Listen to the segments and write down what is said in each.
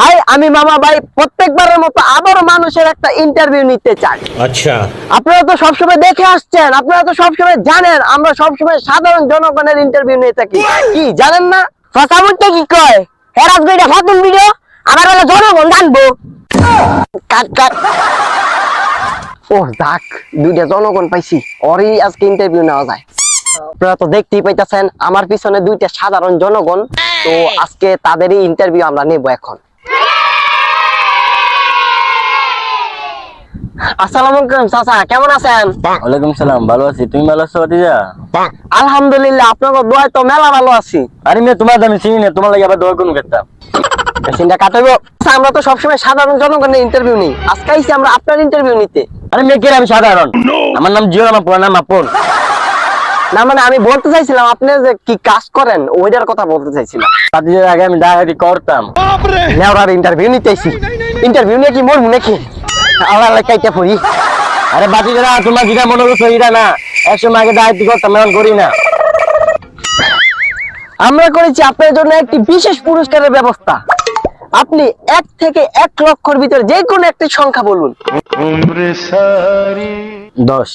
High আমি মামা ভাই প্রত্যেকবারের মতো আবারও মানুষের একটা ইন্টারভিউ নিতে চাই। আচ্ছা। আপনারা তো সবসময় দেখে আসছেন আপনারা তো সবসময় জানেন আমরা সবসময় সাধারণ জনগণের ইন্টারভিউ নিয়ে থাকি। কি জানেন না? ফাঁসামুটটা কি কয়? হেরাজ গইটা ফাতুন ভিডিও আমার হলো জনগণ জানব। কাট কাট ও যাক দুইটা জনগণ পাইছি। ওরই আজকে ইন্টারভিউ নেওয়া যায়। আপনারা তো দেখতেই পাইতেছেন আমার পিছনে দুইটা সাধারণ জনগণ। তো আজকে তাদেরই ইন্টারভিউ আমরা নেব এখন। আসসালামু আলাইকুম চাচা কেমন আছেন? ওয়ালাইকুম সালাম ভালো আছি। তুমি ভালো আছো আলহামদুলিল্লাহ আপনাকে দোয়ায় তো মেলা ভালো আছি। আরে মেয়ে তোমার দামি চিনি না তোমার লাগে আবার দোয়া কোন করতাম আচ্ছা, আমরা তো সবসময় সাধারণ জনগণের ইন্টারভিউ নিই। আজকে আইছি আমরা আপনার ইন্টারভিউ নিতে। আরে মেয়ে কে আমি সাধারণ? আমার নাম জিও আমার পুরো নাম আপন না মানে আমি বলতে চাইছিলাম আপনি যে কি কাজ করেন ওইটার কথা বলতে চাইছিলাম। ভাতিজার আগে আমি ডাকাতি করতাম। নেওয়ার ইন্টারভিউ নিতে আইছি ইন্টারভিউ নিয়ে কি মরবো নাকি? আল্লাহ কাইটা পড়ি। আরে ভাতিজারা তোমার যেটা মনে করছ এটা না। একসময় আগে ডাকাতি করতাম এখন করি না। আমরা করেছি আপনার জন্য একটি বিশেষ পুরস্কারের ব্যবস্থা। আপনি এক থেকে এক লক্ষর ভিতরে যে কোনো একটি সংখ্যা বলুন। দশ।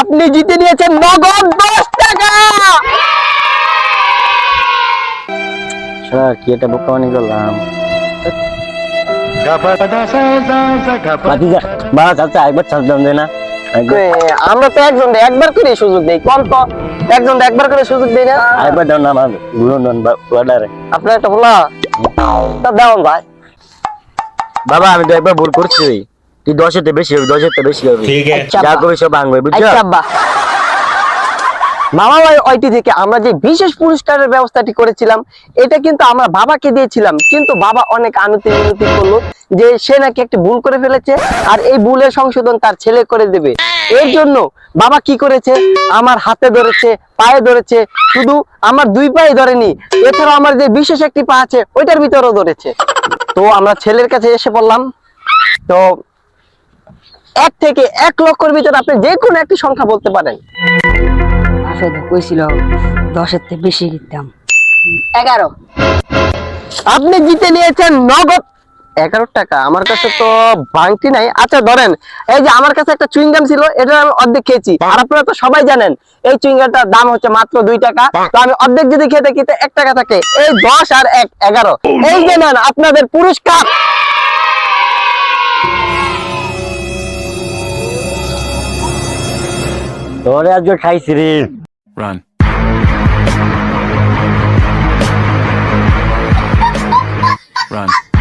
আপনি জিতে নিয়েছেন নগদ দশ টাকা। কি একটা বোকা বানিয়ে করলাম ভাতিজা বাস আচ্ছা একবার দাম দেয় না আমরা তো একজন একবার করে সুযোগ দেই। কম তো? একজন একবার করে সুযোগ দেই না? দাও না গুরু নন আপনার একটা তা দাও ভাই। বাবা আমি তো একবার ভুল করছি। তুই দশেতে বেশি হবে দশেতে বেশি হবে। যা সব ভাঙবে বুঝছ? আচ্ছা মামা ভাই ওইটি থেকে আমরা যে বিশেষ পুরস্কারের ব্যবস্থাটি করেছিলাম, এটা কিন্তু আমরা বাবাকে দিয়েছিলাম। কিন্তু বাবা অনেক আনুতি মিনতি করল যে সে নাকি একটি ভুল করে ফেলেছে আর এই ভুলের সংশোধন তার ছেলে করে দেবে। এর জন্য বাবা কি করেছে? আমার হাতে ধরেছে, পায়ে ধরেছে, শুধু আমার দুই পায়ে ধরেনি, এছাড়াও আমার যে বিশেষ একটি পা আছে, ওইটার ভিতরেও ধরেছে। তো আমরা ছেলের কাছে এসে পড়লাম তো এক থেকে এক লক্ষর ভিতরে আপনি যে কোনো একটি সংখ্যা বলতে পারেন। তো কইছিল দশের থেকে বেশি এগারো। আপনি জিতে নিয়েছেন নগদ এগারো টাকা। আমার কাছে তো বাংটি নাই। আচ্ছা ধরেন এই যে আমার কাছে একটা চুইংগাম ছিল এটা আমি অর্ধেক খেয়েছি। আর আপনারা তো সবাই জানেন এই চুইংগামটার দাম হচ্ছে মাত্র দুই টাকা। তো আমি অর্ধেক যদি খেতে খেতে এক টাকা থাকে এই দশ আর এক এগারো। এই যে নেন আপনাদের পুরস্কার। তোরে আজকে খাইছি রে। Run. Run.